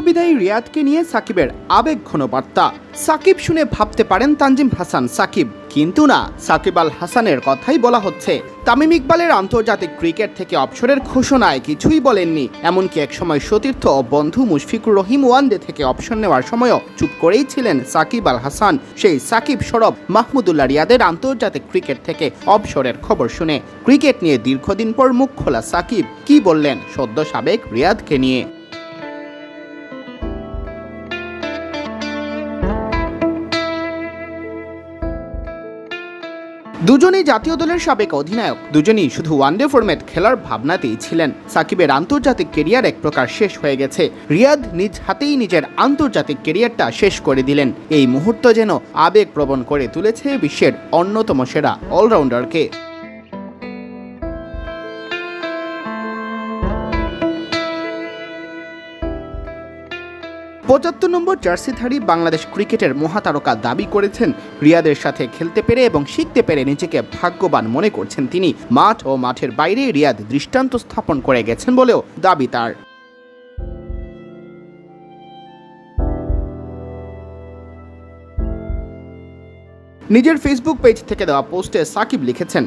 বিদায়ী রিয়াদকে নিয়ে সাকিবের আবেগ ঘন বার্তা। সাকিব শুনে ভাবতে পারেন তানজিম হাসান সাকিব, কিন্তু না, সাকিব আল হাসানের কথাই বলা হচ্ছে। তামিম ইকবালের আন্তর্জাতিক ক্রিকেট থেকে অবসরের ঘোষণায় কিছুই বলেননি, এমনকি একসময় সতীর্থ ও বন্ধু মুশফিকুর রহিম ওয়ানডে থেকে অবসর নেওয়ার সময়ও চুপ করেই ছিলেন সাকিব আল হাসান। সেই সাকিব সরব মাহমুদুল্লাহ রিয়াদের আন্তর্জাতিক ক্রিকেট থেকে অবসরের খবর শুনে। ক্রিকেট নিয়ে দীর্ঘদিন পর মুখ খোলা সাকিব, কি বললেন সদ্য সাবেক রিয়াদকে নিয়ে? দুজনেই জাতীয় দলের সাবেক অধিনায়ক। দুজনেই শুধু ওয়ানডে ফরম্যাট খেলার ভাবনাতেই ছিলেন। সাকিবের আন্তর্জাতিক কেরিয়ার এক প্রকার শেষ হয়ে গেছে। রিয়াদ নিজ হাতেই নিজের আন্তর্জাতিক কেরিয়ারটা শেষ করে দিলেন। এই মুহূর্ত যেন আবেগ প্রবণ করে তুলেছে বিশ্বের অন্যতম সেরা অলরাউন্ডারকে পঁচাত্তর নম্বর জার্সিধারী বাংলাদেশ ক্রিকেটের মহাতারকা দাবি করেছেন, রিয়াদের সাথে খেলতে পেরে এবং শিখতে পেরে নিজেকে ভাগ্যবান মনে করছেন তিনি। মাঠ ও মাঠের বাইরে রিয়াদ দৃষ্টান্ত স্থাপন করে গেছেন বলেও দাবি তার। নিজের ফেসবুক পেজ থেকে দেওয়া পোস্টে সাকিব লিখেছেন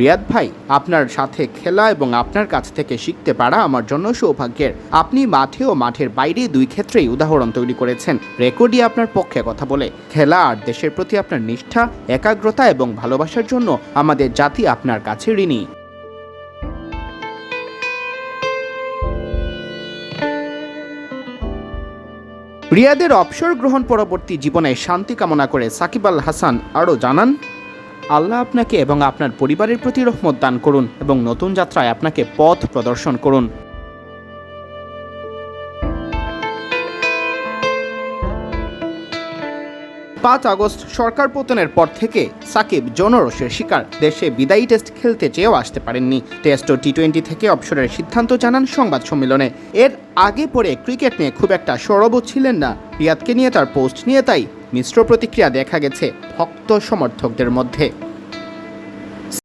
রিয়াদ ভাই, আপনার সাথে খেলা এবং আপনার কাছ থেকে শিখতে পারা আমার জন্য সৌভাগ্যের। আপনি মাঠে ও মাঠের বাইরে দুই ক্ষেত্রেই উদাহরণ তৈরি করেছেন। রেকর্ডই আপনার পক্ষে কথা বলে। খেলা আর দেশের প্রতি আপনার নিষ্ঠা, একাগ্রতা এবং ভালোবাসার জন্য আমাদের জাতি আপনার কাছে ঋণী। রিয়াদের অবসর গ্রহণ পরবর্তী জীবনে শান্তি কামনা করে সাকিব আল হাসান আরও জানান আল্লাহ আপনাকে এবং আপনার পরিবারের প্রতি রহমত দান করুন এবং নতুন যাত্রায় আপনাকে পথ প্রদর্শন করুন। পাঁচ আগস্ট সরকার পতনের পর থেকে সাকিব জনরসের শিকার। দেশে বিদায়ী টেস্ট খেলতে চেয়েও আসতে পারেননি। টেস্ট ও টি টোয়েন্টি থেকে অবসরের সিদ্ধান্ত জানান সংবাদ সম্মেলনে। এর আগে পরে ক্রিকেট নিয়ে খুব একটা সরবও ছিলেন না। রিয়াদকে নিয়ে তার পোস্ট নিয়ে তাই মিশ্র প্রতিক্রিয়া দেখা গেছে ভক্ত সমর্থকদের মধ্যে।